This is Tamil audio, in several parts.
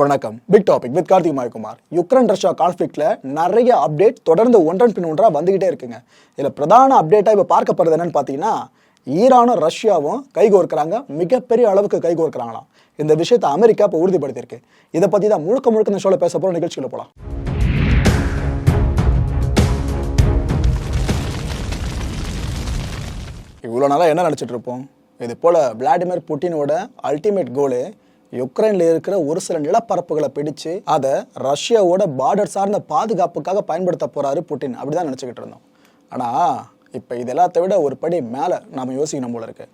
வணக்கம். Big topic with Karthik Mayakumar. Ukraine Russia கான்ஃப்ளிக்ட்ல நிறைய அப்டேட் தொடர்ந்து ஒன்றன் பின் ஒன்றா வந்துகிட்டே இருக்குங்க. இதில் பிரதான அப்டேட்டா இப்ப பார்க்கப்படுறது என்னன்னு பாத்தீங்கன்னா ஈரானும் ரஷ்யாவும் கைகோர்க்கிறாங்க. மிகப்பெரிய அளவுக்கு கைகோர்க்கிறாங்களாம். இந்த விஷயத்தை அமெரிக்கா இப்போ உறுதிப்படுத்தியிருக்கு. இதை பத்தி தான் முழுக்க முழுக்க இந்த ஷோல பேச போறோம் நிகழ்ச்சியில் போலாம். இவ்வளோ நாளாக என்ன நினச்சிட்டு இருப்போம்? இது போல் விளாடிமிர் புட்டினோட அல்டிமேட் கோலு யுக்ரைனில் இருக்கிற ஒரு சில நிலப்பரப்புகளை பிடிச்சு அதை ரஷ்யாவோட பார்டர் சார்ந்த பாதுகாப்புக்காக பயன்படுத்த போறாரு புட்டின். அப்படி தான் நினச்சிக்கிட்டு இருந்தோம். ஆனால் இப்போ இது விட ஒரு படி மேலே நாம் யோசிக்கணும் போல இருக்கு.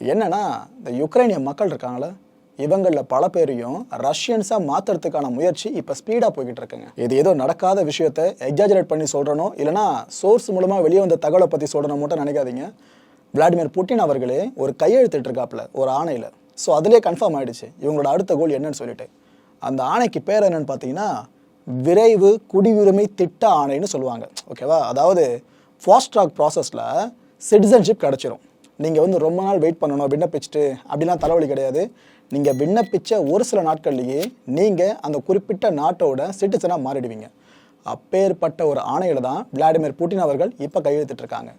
என்னன்னா இந்த யுக்ரைனிய மக்கள் இருக்காங்களே இவங்களில் பல பேரையும் ரஷ்யன்ஸாக மாற்றுறதுக்கான முயற்சி இப்போ ஸ்பீடாக போய்கிட்டு இருக்குங்க. இது ஏதோ நடக்காத விஷயத்த எக்ஸாஜரேட் பண்ணி சொல்கிறனோ இல்லைனா சோர்ஸ் மூலமாக வெளியே வந்த தகவலை பற்றி சொல்கிறனோ மட்டும் நினைக்காதீங்க. விளாடிமிர் புட்டின் அவர்களே ஒரு கையெழுத்திட்டு இருக்காப்புல ஒரு ஆணையில். ஸோ அதிலே கன்ஃபார்ம் ஆயிடுச்சு. இவங்களோட அடுத்த கோல் என்னன்னு சொல்லிட்டு. அந்த ஆணைக்கு பேர் என்னன்னு பார்த்தீங்கன்னா விரைவு குடியுரிமை திட்ட ஆணைன்னு சொல்லுவாங்க. ஓகேவா அதாவது ஃபாஸ்ட் ட்ராக் ப்ராசஸில் சிட்டிசன்ஷிப் கிடச்சிரும். நீங்கள் வந்து ரொம்ப நாள் வெயிட் பண்ணணும் விண்ணப்பிச்சுட்டு அப்படிலாம் தலைவலி கிடையாது. நீங்கள் விண்ணப்பிச்ச ஒரு சில நாட்கள்லேயே நீங்கள் அந்த குறிப்பிட்ட நாட்டோட சிட்டிசனாக மாறிடுவீங்க. அப்பேற்பட்ட ஒரு ஆணையில் தான் விளாடிமிர் புட்டின் அவர்கள் இப்போ கையெழுத்திட்டு இருக்காங்க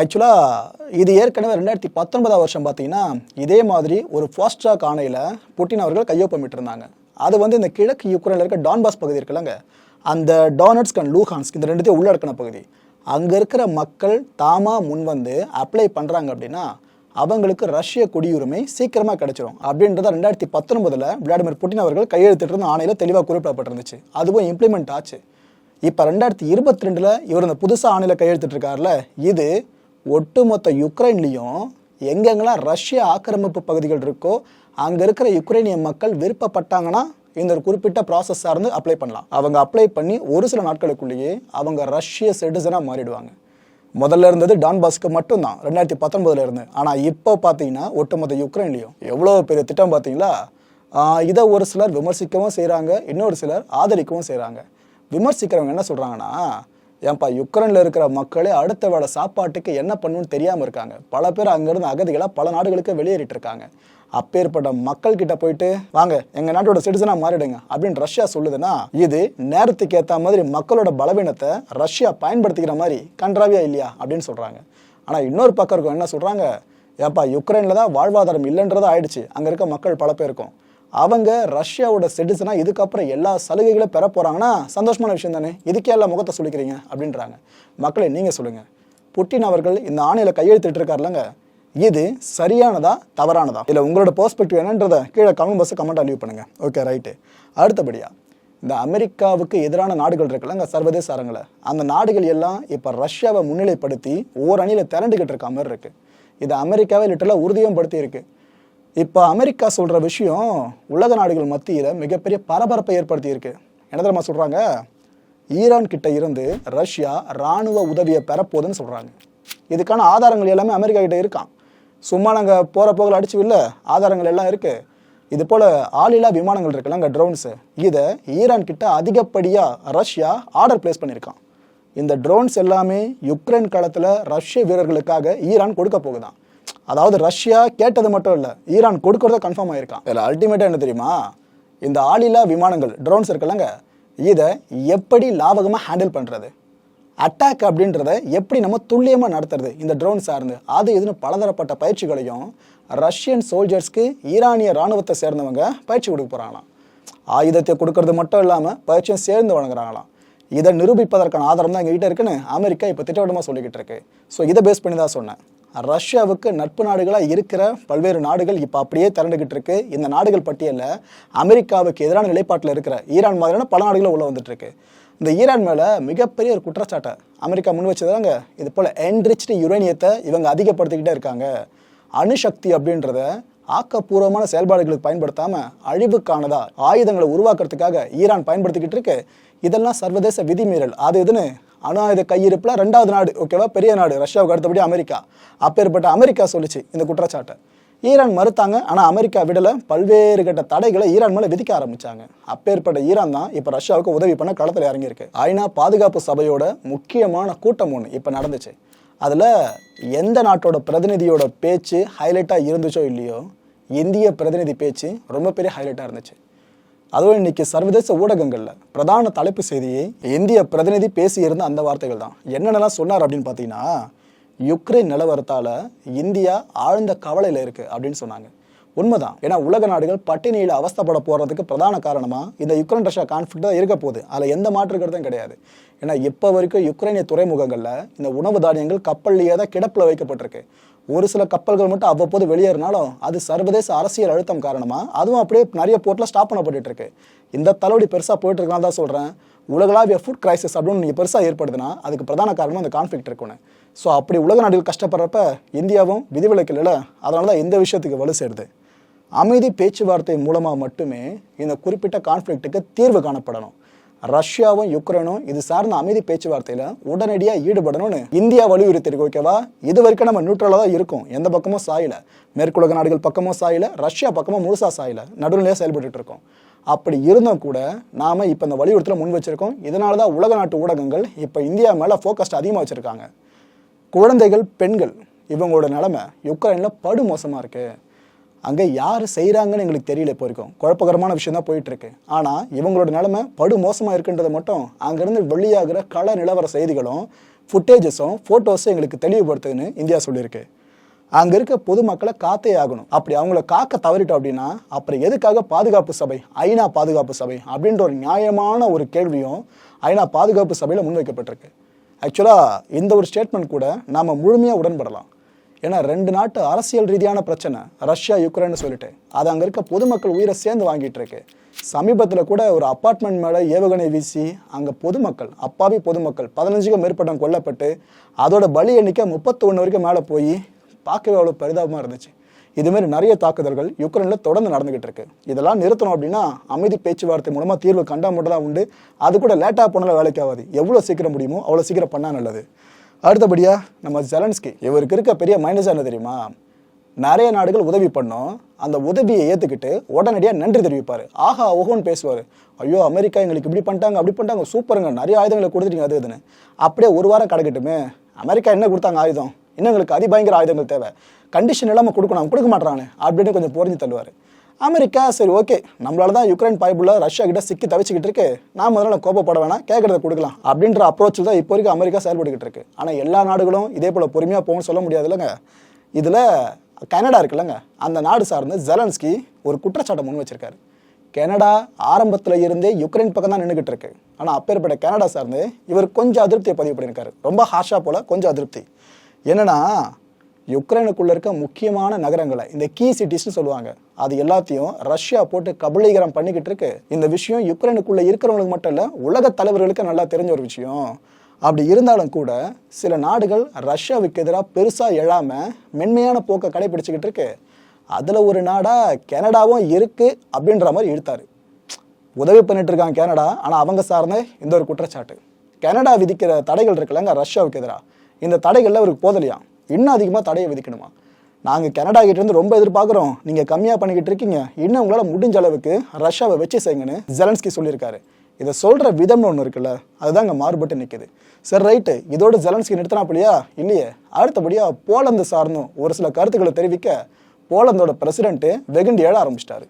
ஆக்சுவலாக இது ஏற்கனவே ரெண்டாயிரத்தி பத்தொன்பதாம் வருஷம் பார்த்தீங்கன்னா இதே மாதிரி ஒரு ஃபாஸ்ட் ட்ராக் ஆணையில் புட்டின் அவர்கள் கையொப்பமிட்டிருந்தாங்க. அது வந்து இந்த கிழக்கு யுக்ரைனில் இருக்க டான்பாஸ் பகுதி இருக்குல்லங்க அந்த டானட்ஸ்க் அண்ட் லூஹான்ஸ்க் இந்த ரெண்டுத்தையும் உள்ளடக்கின பகுதி. அங்கே இருக்கிற மக்கள் தாமாக முன் வந்து அப்ளை பண்ணுறாங்க அப்படின்னா அவங்களுக்கு ரஷ்ய குடியுரிமை சீக்கிரமாக கிடைச்சிரும். அப்படின்றத ரெண்டாயிரத்தி பத்தொன்பதில் விளாடிமிர் புட்டின் அவர்கள் கையெழுத்திட்டு இருந்த ஆணையில் தெளிவாக குறிப்பிடப்பட்டிருந்துச்சு. அதுவும் இம்ப்ளிமெண்ட் ஆச்சு. இப்போ ரெண்டாயிரத்தி இருபத்தி ரெண்டில் இவர் இந்த புதுசாக ஆணையில் கையெழுத்திட்டு இருக்காருல இது ஒட்டுமொத்த யுக்ரைன்லேயும் எங்கெங்கெல்லாம் ரஷ்ய ஆக்கிரமிப்பு பகுதிகள் இருக்கோ அங்கே இருக்கிற யுக்ரைனிய மக்கள் விருப்பப்பட்டாங்கன்னா இந்த ஒரு குறிப்பிட்ட ப்ராசஸ் சார்ந்து அப்ளை பண்ணலாம். அவங்க அப்ளை பண்ணி ஒரு சில நாட்களுக்குள்ளேயே அவங்க ரஷ்ய சிட்டிசனாக மாறிடுவாங்க. முதல்ல இருந்தது டான்பாஸ்க்கு மட்டும்தான் ரெண்டாயிரத்தி பத்தொன்பதுல இருந்து. ஆனால் இப்போ பார்த்தீங்கன்னா ஒட்டுமொத்த யுக்ரைன்லேயும் எவ்வளோ பெரிய திட்டம் பார்த்தீங்களா? இதை ஒரு சிலர் விமர்சிக்கவும் செய்கிறாங்க இன்னொரு சிலர் ஆதரிக்கவும் செய்கிறாங்க விமர்சிக்கிறவங்க என்ன சொல்கிறாங்கன்னா ஏன்பா யுக்ரைனில் இருக்கிற மக்களே அடுத்த வேளை சாப்பாட்டுக்கு என்ன பண்ணணும்னு தெரியாமல் இருக்காங்க. பல பேர் அங்கேருந்து அகதிகளாக பல நாடுகளுக்கு வெளியேறிட்டு இருக்காங்க அப்பேற்பட்ட மக்கள் கிட்ட போயிட்டு வாங்க எங்க நாட்டோட சிட்டிசனா மாறிடுங்க. அப்படின்னு ரஷ்யா சொல்லுதுன்னா இது நேரத்துக்கு ஏத்த மாதிரி மக்களோட பலவீனத்தை ரஷ்யா பயன்படுத்திக்கிற மாதிரி கன்றாவியா இல்லையா அப்படின்னு சொல்றாங்க. ஆனா இன்னொரு பக்கம் இருக்கும் என்ன சொல்றாங்க? ஏப்பா யுக்ரைன்ல தான் வாழ்வாதாரம் இல்லைன்றதா ஆயிடுச்சு. அங்க இருக்க மக்கள் பல பேருக்கும். அவங்க ரஷ்யாவோட சிட்டிசனாக இதுக்கப்புறம் எல்லா சலுகைகளும் பெற போகிறாங்கன்னா சந்தோஷமான விஷயம் தானே? இதுக்கே எல்லாம் முகத்தை சொல்லிக்கிறீங்க அப்படின்றாங்க. மக்களை நீங்கள் சொல்லுங்கள் புட்டின் அவர்கள் இந்த ஆணையில கையெழுத்திட்டு இருக்காருலங்க இது சரியானதா தவறானதா? இல்லை உங்களோட பெர்ஸ்பெக்டிவ் என்னன்றதை கீழே கமெண்ட் பாக்ஸ் கமெண்ட் லீவ் பண்ணுங்கள் ஓகே ரைட்டு அடுத்தபடியாக இந்த அமெரிக்காவுக்கு எதிரான நாடுகள் இருக்குல்லங்க சர்வதேச அரங்கில். அந்த நாடுகள் எல்லாம் இப்போ ரஷ்யாவை முன்னிலைப்படுத்தி ஓரணியில் அணியில் இருக்க மாதிரி இருக்குது இது அமெரிக்காவை லிட்டலாக உறுதியும் படுத்திருக்கு இப்போ அமெரிக்கா சொல்கிற விஷயம் உலக நாடுகள் மத்தியில் மிகப்பெரிய பரபரப்பை ஏற்படுத்தியிருக்கு. என்ன தெரியுமா சொல்கிறாங்க ஈரான் கிட்ட இருந்து ரஷ்யா ராணுவ உதவியை பெறப்போகுதுன்னு சொல்கிறாங்க இதுக்கான ஆதாரங்கள் எல்லாமே அமெரிக்கா கிட்ட இருக்கான் சும்மா நாங்கள் போகிற போகல அடிச்சு இல்லை ஆதாரங்கள் எல்லாம் இருக்குது இது போல் ஆளில்லா விமானங்கள் இருக்குல்ல அங்கே ட்ரோன்ஸு இதை ஈரான் கிட்ட அதிகப்படியாக ரஷ்யா ஆர்டர் பிளேஸ் பண்ணியிருக்கான் இந்த ட்ரோன்ஸ் எல்லாமே யுக்ரைன் களத்தில் ரஷ்ய வீரர்களுக்காக ஈரான் கொடுக்க போகுதான் அதாவது ரஷ்யா கேட்டது மட்டும் இல்லை ஈரான் கொடுக்கறத கன்ஃபார்ம் ஆயிருக்கான். இதில் அல்டிமேட்டாக என்ன தெரியுமா? இந்த ஆளில்லா விமானங்கள் ட்ரோன்ஸ் இருக்குல்லங்க இதை எப்படி லாபகமாக ஹேண்டில் பண்ணுறது அட்டாக் அப்படின்றத எப்படி நம்ம துல்லியமாக நடத்துறது? இந்த ட்ரோன் சார்ந்து. அது இதுன்னு பலதரப்பட்ட பயிற்சிகளையும் ரஷ்யன் சோல்ஜர்ஸ்க்கு ஈரானிய ராணுவத்தை சேர்ந்தவங்க பயிற்சி கொடுக்க போகிறாங்களாம் ஆயுதத்தை கொடுக்கறது மட்டும் இல்லாமல் பயிற்சியும் சேர்ந்து வழங்குறாங்களாம். இதை நிரூபிப்பதற்கான ஆதாரம் தான் எங்ககிட்ட இருக்குன்னு அமெரிக்கா இப்போ திட்டவட்டமாக சொல்லிக்கிட்டு இருக்கு. ஸோ இதை பேஸ் பண்ணி தான் சொன்னேன். ரஷ்யாவுக்கு நட்பு நாடுகளாக இருக்கிற பல்வேறு நாடுகள் இப்போ அப்படியே திரண்டுகிட்டு இருக்கு. இந்த நாடுகள் பட்டியலில் அமெரிக்காவுக்கு எதிரான நிலைப்பாட்டில் இருக்கிற ஈரான் மாதிரியான பல நாடுகளும் உள்ள வந்துட்டு இருக்கு இந்த ஈரான் மேலே மிகப்பெரிய ஒரு குற்றச்சாட்டை அமெரிக்கா முன் வச்சதாங்க இது போல் என்ரிச்டு யுரேனியத்தை இவங்க அதிகப்படுத்திக்கிட்டே இருக்காங்க. அணுசக்தி அப்படின்றத ஆக்கப்பூர்வமான செயல்பாடுகளுக்கு பயன்படுத்தாமல் அழிவுக்கானதா ஆயுதங்களை உருவாக்குறதுக்காக ஈரான் பயன்படுத்திக்கிட்டு இருக்கு. இதெல்லாம் சர்வதேச விதிமீறல். அது இதுன்னு அணு ஆயுத கையிருப்பில் ரெண்டாவது நாடு ஓகேவா பெரிய நாடு ரஷ்யாவுக்கு அடுத்தபடி அமெரிக்கா. அப்பேற்பட்ட அமெரிக்கா சொல்லுச்சு இந்த குற்றச்சாட்டை. ஈரான் மறுத்தாங்க ஆனால் அமெரிக்கா விடலை. பல்வேறு கட்ட தடைகளை ஈரான் மேலே விதிக்க ஆரம்பித்தாங்க அப்பேற்பட்ட ஈரான் தான் இப்போ ரஷ்யாவுக்கு உதவி பண்ண களத்தில் இறங்கியிருக்கு. ஐநா பாதுகாப்பு சபையோட முக்கியமான கூட்டம் ஒன்று இப்போ நடந்துச்சு. அதில் எந்த நாட்டோட பிரதிநிதியோட பேச்சு ஹைலைட்டாக இருந்துச்சோ இல்லையோ இந்திய பிரதிநிதி பேச்சு ரொம்ப பெரிய ஹைலைட்டாக இருந்துச்சு. அதுவும் இன்னைக்கு சர்வதேச ஊடகங்களில் பிரதான தலைப்பு செய்தியை இந்திய பிரதிநிதி பேசியிருந்த அந்த வார்த்தைகள் தான். என்னென்னலாம் சொன்னார் அப்படின்னு பார்த்தீங்கன்னா யுக்ரைன் நிலவரத்தால் இந்தியா ஆழ்ந்த கவலையில் இருக்குது அப்படின்னு சொன்னாங்க. உண்மைதான். ஏன்னா உலக நாடுகள் பட்டினியில் அவஸ்தப்பட போகிறதுக்கு பிரதான காரணமாக இந்த யுக்ரைன் ரஷ்யா கான்ஃபிளிக் தான் இருக்க போகுது. அதில் எந்த மாற்றுக்கிறதும் கிடையாது. ஏன்னா இப்போ வரைக்கும் யுக்ரைனிய துறைமுகங்களில் இந்த உணவு தானியங்கள் கப்பல்லையே தான் கிடப்பில் வைக்கப்பட்டிருக்கு. ஒரு சில கப்பல்கள் மட்டும் அவ்வப்போது வெளியேறினாலும் அது சர்வதேச அரசியல் அழுத்தம் காரணமாக அதுவும் அப்படியே நிறைய போர்ட்டில் ஸ்டாப் பண்ணப்பட்டு இருக்கு இந்த தலைவலி பெருசாக போயிட்டு இருக்கலாம் தான் சொல்கிறேன் உலகளாவிய ஃபுட் கிரைசிஸ் அப்படின்னு நீங்கள் பெருசாக ஏற்படுதுன்னா அதுக்கு பிரதான காரணம் அந்த கான்ஃப்ளிக்ட் இருக்குன்னு ஸோ அப்படி உலக நாடுகள் கஷ்டப்படுறப்ப இந்தியாவும் விதிவிலக்கில் இல்லைல்ல அதனால தான் இந்த விஷயத்துக்கு வலு சேருது. அமைதி பேச்சுவார்த்தை மூலமாக மட்டுமே இந்த குறிப்பிட்ட கான்ஃப்ளிக்ட்டுக்கு தீர்வு காணப்படணும். ரஷ்யாவும் யுக்ரைனும் இது சார்ந்த அமைதி பேச்சுவார்த்தையில் உடனடியாக ஈடுபடணும்னு இந்தியா வலியுறுத்திருக்கு ஓகேவா? இது வரைக்கும் நம்ம நியூட்ரலாக தான் இருக்கும். எந்த பக்கமும் சாயல. மேற்குலக நாடுகள் பக்கமும் சாயல. ரஷ்யா பக்கமும் முழுசா சாயல. நடுநிலையாக செயல்பட்டு இருக்கோம். அப்படி இருந்தும் கூட நாம இப்போ இந்த வலியுறுத்தல முன் வச்சிருக்கோம். இதனால தான் உலக நாட்டு ஊடகங்கள் இப்போ இந்தியா மேலே ஃபோக்கஸ்ட் அதிகமாக வச்சுருக்காங்க. குழந்தைகள் பெண்கள் இவங்களோட நிலமை யுக்ரைனில் படுமோசமாக இருக்குது அங்கே யார் செய்கிறாங்கன்னு எங்களுக்கு தெரியல இப்போ வரைக்கும். குழப்பகரமான விஷயம் தான் போயிட்டுருக்கு. ஆனால் இவங்களோட நிலைமை படு மோசமாக இருக்குன்றதை மட்டும் அங்கேருந்து வெளியாகிற கள நிலவர செய்திகளும் ஃபுட்டேஜஸும் ஃபோட்டோஸும் எங்களுக்கு தெளிவுபடுத்துதுன்னு இந்தியா சொல்லியிருக்கு. அங்கே இருக்க பொதுமக்களை காத்தே ஆகணும். அப்படி அவங்கள காக்க தவறிட்டோம் அப்படின்னா அப்புறம் எதுக்காக பாதுகாப்பு சபை ஐநா பாதுகாப்பு சபை அப்படின்ற ஒரு நியாயமான ஒரு கேள்வியும் ஐநா பாதுகாப்பு சபையில் முன்வைக்கப்பட்டிருக்கு. ஆக்சுவலாக இந்த ஒரு ஸ்டேட்மெண்ட் கூட நாம் முழுமையாக உடன்படலாம். ஏன்னா ரெண்டு நாட்டு அரசியல் ரீதியான பிரச்சனை ரஷ்யா யுக்ரைன் சொல்லிட்டு. அது அங்கே இருக்க பொதுமக்கள் உயிரை சேர்ந்து வாங்கிட்டு இருக்கு. சமீபத்தில் கூட ஒரு அப்பார்ட்மெண்ட் மேலே ஏவுகணை வீசி அங்கே பொதுமக்கள் அப்பாவி பொதுமக்கள் பதினஞ்சுக்கும் மேற்பட்டம் கொல்லப்பட்டு அதோட பலி எண்ணிக்கை முப்பத்தி ஒன்று வரைக்கும் மேலே போய் பார்க்கவே அவ்வளோ பரிதாபமாக இருந்துச்சு. இதுமாரி நிறைய தாக்குதல்கள் யுக்ரைனில் தொடர்ந்து நடந்துகிட்டு இருக்கு. இதெல்லாம் நிறுத்தணும் அப்படின்னா அமைதி பேச்சுவார்த்தை மூலமாக தீர்வு கண்டா மட்டும் தான் உண்டு. அது கூட லேட்டாக போனாலும் வேலைக்கு ஆகாது எவ்வளோ சீக்கிரம் முடியுமோ அவ்வளோ சீக்கிரம் பண்ணால் நல்லது. அடுத்தபடியாக நம்ம ஜெலன்ஸ்கி இவருக்கு இருக்க பெரிய மைனஸ் என்ன தெரியுமா? நிறைய நாடுகள் உதவி பண்ணோம். அந்த உதவியை ஏற்றுக்கிட்டு உடனடியாக நன்றி தெரிவிப்பார். ஆஹா ஓஹோன்னு பேசுவார். ஐயோ அமெரிக்கா எங்களுக்கு இப்படி பண்ணிட்டாங்க அப்படி பண்ணிட்டாங்க சூப்பருங்க நிறைய ஆயுதங்களை கொடுத்துட்டீங்க அது இதுன்னு. அப்படியே ஒரு வாரம் கிடக்கட்டுமே. அமெரிக்கா என்ன கொடுத்தாங்க ஆயுதம்? இன்னும் எங்களுக்கு அதிபயங்கர ஆயுதங்கள் தேவை. கண்டிஷன் இல்லாமல் கொடுக்கணும் கொடுக்க மாட்டாங்க அப்படின்னு கொஞ்சம் புரிஞ்சு தள்ளுவார். அமெரிக்கா சரி ஓகே. நம்மளால தான் யுக்ரைன் பைப்புல ரஷ்யா கிட்ட சிக்கி தவிச்சுக்கிட்டு இருக்கு. நான் முதல்ல கோபப்பட வேணாம். கேட்கறத கொடுக்கலாம். அப்படின்ற அப்ரோச்சில் தான் இப்போ வரைக்கும் அமெரிக்கா செயல்பட்டுக்கிட்டு இருக்கு. ஆனால் எல்லா நாடுகளும் இதே போல் பொறுமையாக போகணும்னு சொல்ல முடியாது இல்லைங்க இதில் கனடா இருக்குல்லங்க. அந்த நாடு சார்ந்து ஜெலன்ஸ்கி ஒரு குற்றச்சாட்டை முன் வச்சிருக்காரு. கனடா ஆரம்பத்தில் இருந்தே யுக்ரைன் பக்கம் தான் நின்றுகிட்டு இருக்கு. ஆனால் அப்பேற்பட்ட கனடா சார்ந்து இவர் கொஞ்சம் அதிருப்தியை பதிவு பண்ணியிருக்காரு. ரொம்ப ஹார்ஷாக போல் கொஞ்சம் அதிருப்தி. என்னென்னா யுக்ரைனுக்குள்ளே இருக்க முக்கியமான நகரங்களை இந்த கீ சிட்டிஸ்னு சொல்லுவாங்க அது எல்லாத்தையும் ரஷ்யா போட்டு கபலீகரம் பண்ணிக்கிட்டு இருக்கு இந்த விஷயம் யுக்ரைனுக்குள்ள இருக்கிறவங்களுக்கு மட்டும் இல்லை உலக தலைவர்களுக்கு நல்லா தெரிஞ்ச ஒரு விஷயம். அப்படி இருந்தாலும் கூட சில நாடுகள் ரஷ்யாவுக்கு எதிராக பெருசாக எழாமல் மென்மையான போக்கை கடைபிடிச்சிக்கிட்டு இருக்கு. அதில் ஒரு நாடாக கனடாவும் இருக்குது அப்படின்ற மாதிரி இழுத்தார். உதவி பண்ணிட்டு இருக்காங்க கனடா ஆனால் அவங்க சார்ந்த இந்த ஒரு குற்றச்சாட்டு. கனடா விதிக்கிற தடைகள் இருக்குல்லங்க ரஷ்யாவுக்கு எதிராக. இந்த தடைகளில் அவருக்கு போதலையா? இன்னும் அதிகமாக தடையை விதிக்கணுமா? நாங்கள் கனடா கிட்டேருந்து ரொம்ப எதிர்பார்க்குறோம். நீங்கள் கம்மியாக பண்ணிக்கிட்டு இருக்கீங்க. இன்னும் உங்களால் முடிஞ்ச அளவுக்கு ரஷ்யாவை வச்சு செய்யுங்கன்னு ஜெலன்ஸ்கி சொல்லியிருக்காரு. இதை சொல்கிற விதம்னு ஒன்று இருக்குல்ல அதுதான் அங்கே மாறுபட்டு நிற்குது சரி ரைட்டு இதோட ஜெலன்ஸ்கி நிறுத்தினாப்பிலையா இல்லையே. அடுத்தபடியாக போலந்து சார்ந்தும் ஒரு சில கருத்துக்களை தெரிவிக்க போலந்தோட பிரசிடென்ட்டு வெகுண்டு ஏழ ஆரம்பிச்சிட்டாரு.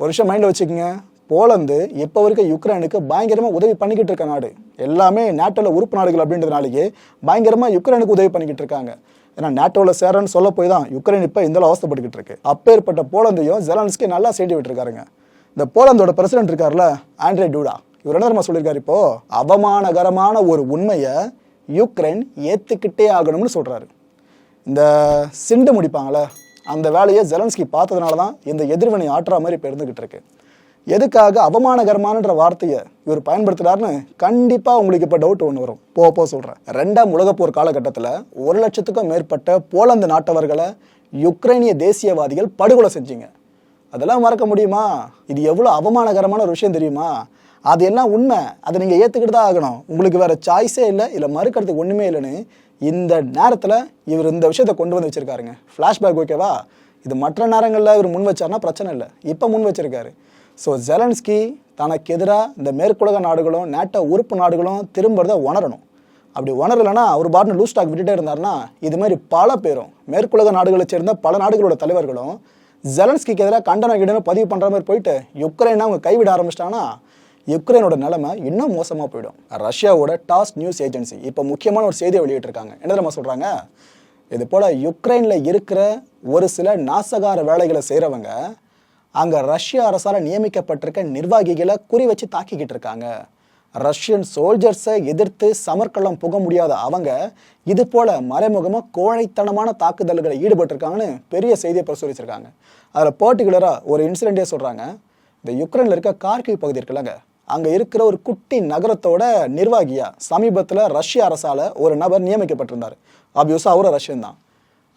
ஒரு விஷயம் மைண்டில் வச்சுக்கோங்க. போலந்து இப்போ வரைக்கும் யுக்ரைனுக்கு பயங்கரமாக உதவி பண்ணிக்கிட்டு இருக்க நாடு. எல்லாமே நேட்டோவில் உறுப்பு நாடுகள் அப்படின்றதுனாலேயே பயங்கரமாக யுக்ரைனுக்கு உதவி பண்ணிக்கிட்டு இருக்காங்க. ஏன்னா நேட்டோவில் சேரன்னு சொல்ல போய் தான் யுக்ரைன் இப்போ இந்த அவஸ்தப்பட்டுக்கிட்டு இருக்கு. அப்பேற்பட்ட போலந்தையும் ஜெலன்ஸ்கி நல்லா செய்தி விட்டுருக்காருங்க. இந்த போலந்தோட பிரசிடென்ட் இருக்கார்ல ஆண்ட்ரே டூடா. இவர் என்ன சொல்லியிருக்காரு இப்போ? அவமானகரமான ஒரு உண்மையை யுக்ரைன் ஏற்றுக்கிட்டே ஆகணும்னு சொல்கிறாரு இந்த சிண்டு முடிப்பாங்களே அந்த வேலையை ஜெலன்ஸ்கி பார்த்ததுனால தான் இந்த எதிர்வினை ஆற்றுற மாதிரி இப்போ இருந்துக்கிட்டு இருக்கு. எதுக்காக அவமானகரமானன்ற வார்த்தையை இவர் பயன்படுத்துகிறாருன்னு கண்டிப்பாக உங்களுக்கு இப்போ டவுட் ஒன்று வரும். போக போக சொல்கிறேன் ரெண்டாம் உலகப்போர் காலகட்டத்தில் ஒரு லட்சத்துக்கும் மேற்பட்ட போலந்து நாட்டவர்களை யுக்ரைனிய தேசியவாதிகள் படுகொலை செஞ்சீங்க. அதெல்லாம் மறக்க முடியுமா? இது எவ்வளோ அவமானகரமான ஒரு விஷயம் தெரியுமா? அது எல்லாம் உண்மை. அதை நீங்கள் ஏற்றுக்கிட்டு தான் ஆகணும். உங்களுக்கு வேறு சாய்ஸே இல்லை இல்லை மறுக்கிறதுக்கு ஒன்றுமே இல்லைன்னு இந்த நேரத்தில் இவர் இந்த விஷயத்தை கொண்டு வந்து வச்சுருக்காருங்க. ஃப்ளாஷ்பேக் ஓகேவா இது மற்ற நேரங்களில் இவர் முன் வச்சார்னா பிரச்சனை இல்லை. இப்போ முன் வச்சுருக்காரு. ஸோ ஜெலன்ஸ்கி தனக்கு எதிராக இந்த மேற்குலக நாடுகளும் நேட்டோ உறுப்பு நாடுகளும் திரும்புறத உணரணும். அப்படி உணரலைன்னா அவர் பாட்டு லூஸ் ஸ்டாக் விட்டுட்டே இருந்தாருன்னா இது மாதிரி பல பேரும் மேற்குலக நாடுகளை சேர்ந்த பல நாடுகளோட தலைவர்களும் ஜெலன்ஸ்கிக்கு எதிராக கண்டனம் கிண்டனம் பதிவு பண்ணுற மாதிரி போயிட்டு யுக்ரைனை அவங்க கைவிட ஆரம்பிச்சிட்டாங்கன்னா யுக்ரைனோட நிலைமை இன்னும் மோசமாக போயிடும். ரஷ்யாவோட டாஸ் நியூஸ் ஏஜென்சி இப்போ முக்கியமான ஒரு செய்தியை வெளியிட்டிருக்காங்க. என்ன நம்ம சொல்கிறாங்க இது போல் யுக்ரைனில் இருக்கிற ஒரு சில நாசகார வேலைகளை செய்கிறவங்க அங்கே ரஷ்ய அரசால் நியமிக்கப்பட்டிருக்க நிர்வாகிகளை குறி வச்சு தாக்கிக்கிட்டு இருக்காங்க. ரஷ்யன் சோல்ஜர்ஸை எதிர்த்து சமர்க்களம் புக முடியாத அவங்க இது போல மறைமுகமாக கோழைத்தனமான தாக்குதல்களை ஈடுபட்டிருக்காங்கன்னு பெரிய செய்தியை பிரசுரிச்சிருக்காங்க. அதில் பர்டிகுலராக ஒரு இன்சிடென்ட்டே சொல்கிறாங்க இந்த யுக்ரைனில் இருக்க கார்கிவ் பகுதி இருக்குல்லங்க. அங்கே இருக்கிற ஒரு குட்டி நகரத்தோட நிர்வாகியாக சமீபத்தில் ரஷ்ய அரசால் ஒரு நபர் நியமிக்கப்பட்டிருந்தார். ஆப்வியஸாக அவரும் ரஷ்யன் தான்.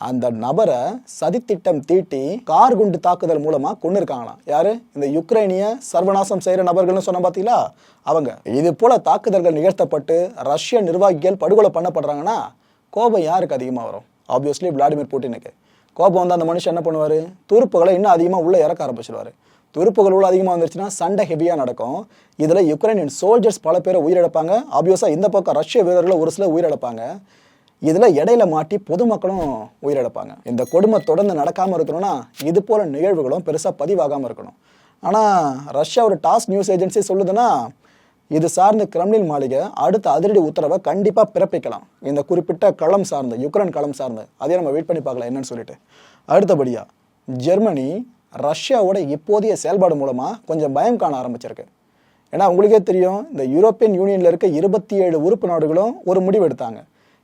அந்த நபரை சதித்திட்டம் தீட்டி கார் குண்டு தாக்குதல் மூலமா கொண்டு இருக்காங்களாம் யாரு? இந்த யுக்ரைனிய சர்வநாசம் செய்யற நபர்கள்னு சொன்ன பாத்தீங்களா? அவங்க. இது போல தாக்குதல்கள் நிகழ்த்தப்பட்டு ரஷ்ய நிர்வாகிகள் படுகொலை பண்ணப்படுறாங்கன்னா கோபம் யாருக்கு அதிகமாக வரும்? ஆப்வியஸ்லி விளாடிமிர் புட்டினுக்கு கோபம் வந்து அந்த மனுஷன் என்ன பண்ணுவார்? துருப்புகளை இன்னும் அதிகமாக உள்ள இறக்க ஆரம்பிச்சிருவாரு. துருப்புகள் உள்ள அதிகமாக வந்துருச்சுன்னா சண்டை ஹெவியாக நடக்கும். இதில் யுக்ரைனியன் சோல்ஜர்ஸ் பல பேரை உயிரிழப்பாங்க. ஆப்வியஸாக இந்த பக்கம் ரஷ்ய வீரர்கள் ஒரு சில உயிரிழப்பாங்க. இதில் இடையில மாட்டி பொதுமக்களும் உயிரிழப்பாங்க. இந்த கொடுமை தொடர்ந்து நடக்காமல் இருக்கணும்னா இது போல நிகழ்வுகளும் பெருசாக பதிவாகாமல் இருக்கணும். ஆனால் ரஷ்யா ஒரு டாஸ் நியூஸ் ஏஜென்சி சொல்லுதுன்னா இது சார்ந்த கிரெம்லின் மாளிகை அடுத்த அதிரடி உத்தரவை கண்டிப்பாக பிறப்பிக்கலாம். இந்த குறிப்பிட்ட களம் சார்ந்து யுக்ரைன் களம் சார்ந்து அதே நம்ம வெயிட் பண்ணி பார்க்கலாம் என்னன்னு சொல்லிட்டு. அடுத்தபடியாக ஜெர்மனி ரஷ்யாவோட இப்போதைய செயல்பாடு மூலமாக கொஞ்சம் பயம் காண ஆரம்பிச்சிருக்கு. ஏன்னா உங்களுக்கே தெரியும் இந்த யூரோப்பியன் யூனியனில் இருக்க இருபத்தி ஏழு உறுப்பு நாடுகளும் ஒரு முடிவு எடுத்தாங்க.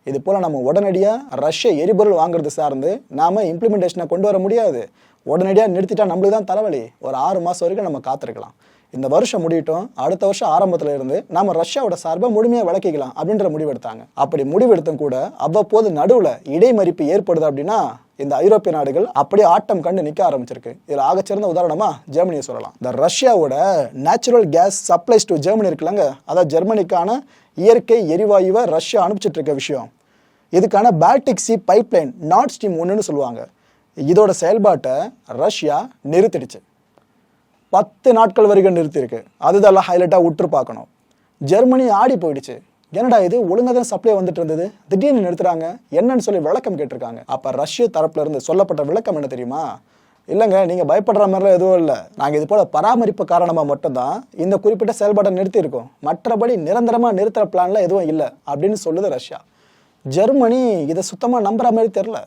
இது போல் நம்ம உடனடியாக ரஷ்ய எரிபொருள் வாங்குறது சார்ந்து நாம் இம்ப்ளிமெண்டேஷனை கொண்டு வர முடியாது. உடனடியாக நிறுத்திட்டா நம்மளுக்கு தான் தலைவலி. ஒரு ஆறு மாதம் வரைக்கும் நம்ம காத்திருக்கலாம். இந்த வருஷம் முடியட்டும் அடுத்த வருஷம் ஆரம்பத்தில் இருந்து நம்ம ரஷ்யாவோட சார்பை முழுமையாக விளக்கிக்கலாம் அப்படின்ற முடிவு எடுத்தாங்க அப்படி முடிவெடுத்தும் கூட அவ்வப்போது நடுவில் இடைமறிப்பு ஏற்படுது அப்படின்னா இந்த ஐரோப்பிய நாடுகள் அப்படியே ஆட்டம் கண்டு நிற்க ஆரம்பிச்சிருக்கு. இதில் ஆகச்சிறந்த உதாரணமாக ஜெர்மனியை சொல்லலாம். இந்த ரஷ்யாவோட natural gas supplies to Germany இருக்குல்லங்க. அதாவது ஜெர்மனிக்கான இயற்கை எரிவாயுவை ரஷ்யா அனுப்பிச்சிட்டு இருக்க விஷயம். இதுக்கான Baltic sea pipeline Nord Stream ஒன்றுன்னு சொல்லுவாங்க. இதோட செயல்பாட்டை ரஷ்யா நிறுத்திடுச்சு. பத்து நாட்கள் வரைக்கும் நிறுத்தியிருக்கு. அதுதான் ஹைலைட்டாக உற்று பார்க்கணும். ஜெர்மனி ஆடி போயிடுச்சு. என்னடா இது? ஒழுங்காக தான் சப்ளை வந்துட்டு இருந்தது திடீர்னு நிறுத்துறாங்க. என்னன்னு சொல்லி விளக்கம் கேட்டிருக்காங்க. அப்போ ரஷ்ய தரப்புல இருந்து சொல்லப்பட்ட விளக்கம் என்ன தெரியுமா? இல்லைங்க நீங்கள் பயப்படுற மாதிரிலாம் எதுவும் இல்லை. நாங்கள் இது போல் பராமரிப்பு காரணமாக மட்டும்தான் இந்த குறிப்பிட்ட செயல்பாட்டை நிறுத்தியிருக்கோம். மற்றபடி நிரந்தரமாக நிறுத்துகிற பிளான்லாம் எதுவும் இல்லை அப்படின்னு சொல்லுது ரஷ்யா. ஜெர்மனி இதை சுத்தமாக நம்புற மாதிரி தெரில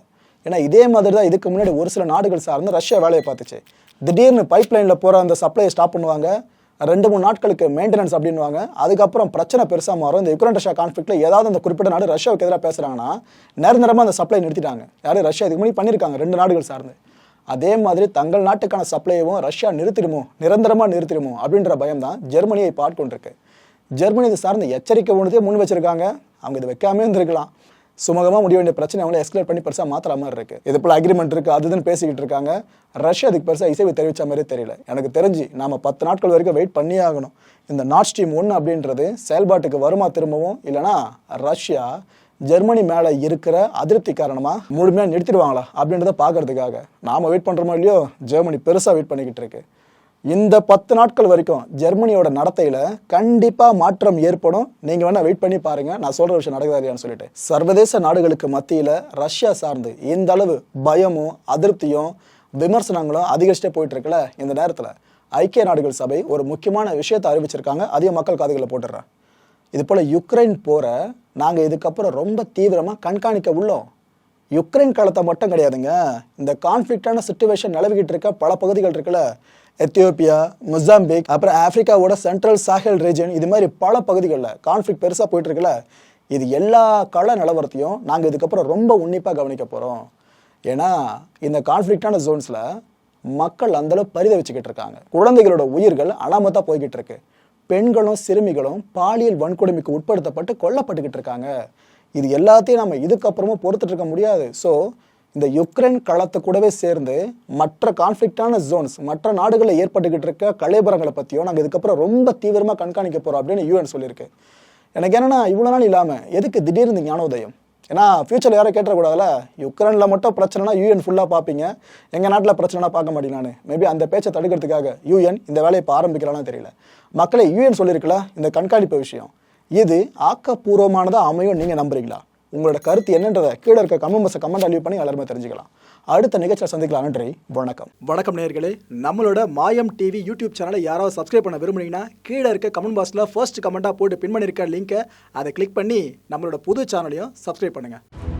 ஏன்னா இதே மாதிரி தான் இதுக்கு முன்னாடி ஒரு சில நாடுகள் சார்ந்து ரஷ்யா வேலையை பார்த்துச்சு. திடீர்னு பைப் லைனில் போகிற அந்த சப்ளையை ஸ்டாப் பண்ணுவாங்க. ரெண்டு மூணு நாட்களுக்கு மெயின்டெனன்ஸ் அப்படின்வாங்க அதுக்கப்புறம் பிரச்சனை பெருசாக மாறும். இந்த யுக்ரைன் ரஷ்யா கான்ஃப்ளிக்ட்டில் ஏதாவது அந்த குறிப்பிட்ட நாடு ரஷ்யாவுக்கு எதிராக பேசுகிறாங்கன்னா நேரமாக அந்த சப்ளை நிறுத்திட்டாங்க. யாரும் ரஷ்யா. இதுக்கு முன்னாடி பண்ணியிருக்காங்க ரெண்டு நாடுகள் சார்ந்து. அதே மாதிரி தங்கள் நாட்டுக்கான சப்ளையவும் ரஷ்யா நிறுத்திடுமோ? நிரந்தரமாக நிறுத்திடுமோ? அப்படின்ற பயம் தான் ஜெர்மனியை பார்க்கொண்டிருக்கு. ஜெர்மனி இது சார்ந்த எச்சரிக்கை ஒன்றுதே முன் வச்சிருக்காங்க. அவங்க இது வைக்காமே இருந்திருக்கலாம். சுமூகமாக முடிய வேண்டிய பிரச்சனை அவங்கள எஸ்கலேட் பண்ணி பெருசாக மாத்துற மாதிரி இருக்கு. இது போல் அக்ரிமெண்ட் இருக்கு அதுதான் பேசிக்கிட்டு இருக்காங்க. ரஷ்யா அதுக்கு பெருசாக இசைவு தெரிவிச்ச மாதிரி தெரியல. எனக்கு தெரிஞ்சு நாம பத்து நாட்கள் வரைக்கும் வெயிட் பண்ணியே ஆகணும். இந்த நாட் ஸ்ட்ரீம் ஒன்று அப்படின்றது செயல்பாட்டுக்கு வருமா திரும்பவும்? இல்லைனா ரஷ்யா ஜெர்மனி மேலே இருக்கிற அதிருப்தி காரணமாக முழுமையாக நிறுத்திடுவாங்களா அப்படின்றத பார்க்கறதுக்காக. நாம வெயிட் பண்ணுறோமோ இல்லையோ? ஜெர்மனி பெருசாக வெயிட் பண்ணிக்கிட்டு இருக்கு. இந்த பத்து நாட்கள் வரைக்கும் ஜெர்மனியோட நடத்தையில கண்டிப்பா மாற்றம் ஏற்படும். நீங்க வேணா வெயிட் பண்ணி பாருங்க. நான் சொல்ற விஷயம் நடக்குதா இல்லையான்னு சொல்லிட்டு. சர்வதேச நாடுகளுக்கு மத்தியில ரஷ்யா சார்ந்து இந்த அளவு பயமும் அதிருப்தியும் விமர்சனங்களும் அதிகரிச்சுட்டே போயிட்டு இருக்குல்ல இந்த நேரத்துல. ஐக்கிய நாடுகள் சபை ஒரு முக்கியமான விஷயத்தை அறிவிச்சிருக்காங்க. அதையும் மக்கள் காதுகளை போட்டுடுறேன். இது போல யுக்ரைன் போற நாங்க இதுக்கப்புறம் ரொம்ப தீவிரமா கண்காணிக்க உள்ளோம். யுக்ரைன் காலத்தை மட்டும் கிடையாதுங்க. இந்த கான்ஃப்ளிக்டான சுச்சுவேஷன் நிலவிக்கிட்டு இருக்க பல பகுதிகள் இருக்குல்ல எத்தியோப்பியா மொசாம்பிக் அப்புறம் ஆப்பிரிக்காவோட சென்ட்ரல் சாஹல் ரீஜன் இது மாதிரி பல பகுதிகளில் கான்ஃப்ளிக் பெருசாக போயிட்டு இருக்குல்ல இது எல்லா கள நிலவரத்தையும் நாங்கள் இதுக்கப்புறம் ரொம்ப உன்னிப்பாக கவனிக்க போகிறோம் ஏன்னா இந்த கான்ஃப்ளிக்டான ஜோன்ஸில் மக்கள் அந்தளவு பரித வச்சுக்கிட்டு இருக்காங்க. குழந்தைகளோட உயிர்கள் அனாமத்தாக போய்கிட்டு இருக்கு. பெண்களும் சிறுமிகளும் பாலியல் வன்கொடுமைக்கு உட்படுத்தப்பட்டு கொல்லப்பட்டுக்கிட்டு இருக்காங்க. இது எல்லாத்தையும் நம்ம இதுக்கப்புறமும் பொறுத்துட்டு இருக்க முடியாது. ஸோ இந்த யுக்ரைன் களத்தை கூடவே சேர்ந்து மற்ற கான்ஃப்ளிக்டான ஜோன்ஸ் மற்ற நாடுகளில் ஏற்பட்டுக்கிட்டு இருக்க கலைபுரங்களை பற்றியும் நாங்கள் இதுக்கப்புறம் ரொம்ப தீவிரமாக கண்காணிக்க போகிறோம் அப்படின்னு யூஎன் சொல்லியிருக்கு. எனக்கு என்னென்னா இவ்வளோ நாள் இல்லாமல் எதுக்கு திடீர்னு ஞானோதயம்? ஏன்னா ஃபியூச்சரில் யாரும் கேட்டக்கூடாதுல யுக்ரைனில் மட்டும் பிரச்சனைனா யூஎன் ஃபுல்லாக பார்ப்பீங்க. எங்கள் நாட்டில் பிரச்சனைனா பார்க்க மாட்டேங்க நான். மேபி அந்த பேச்சை தடுக்கிறதுக்காக யூஎன் இந்த வேலையை இப்போ ஆரம்பிக்கலாம்னு தெரியல. மக்களை யூஎன் சொல்லியிருக்கல இந்த கண்காணிப்பு விஷயம். இது ஆக்கப்பூர்வமானதாக அமையும் நீங்கள் நம்புறீங்களா? உங்களோட கருத்து என்னன்றதை கீழே இருக்க கமெண்ட் பாக்ஸை கமெண்ட் அழிவு பண்ணி எல்லாருமே தெரிஞ்சுக்கலாம். அடுத்த நிகழ்ச்சியில் சந்திக்கலாம். நன்றி. வணக்கம். வணக்கம் நேர்களே நம்மளோட மாயம் டிவி யூடியூப் சேனலை யாராவது சப்ஸ்கிரைப் பண்ண விரும்புனீங்கன்னா கீழே இருக்க கமெண்ட் பாக்ஸில் ஃபர்ஸ்ட் கமெண்ட்டாக போட்டு பின் பண்ணியிருக்க லிங்க்கை அதை கிளிக் பண்ணி நம்மளோட புது சேனலையும் சப்ஸ்கிரைப் பண்ணுங்கள்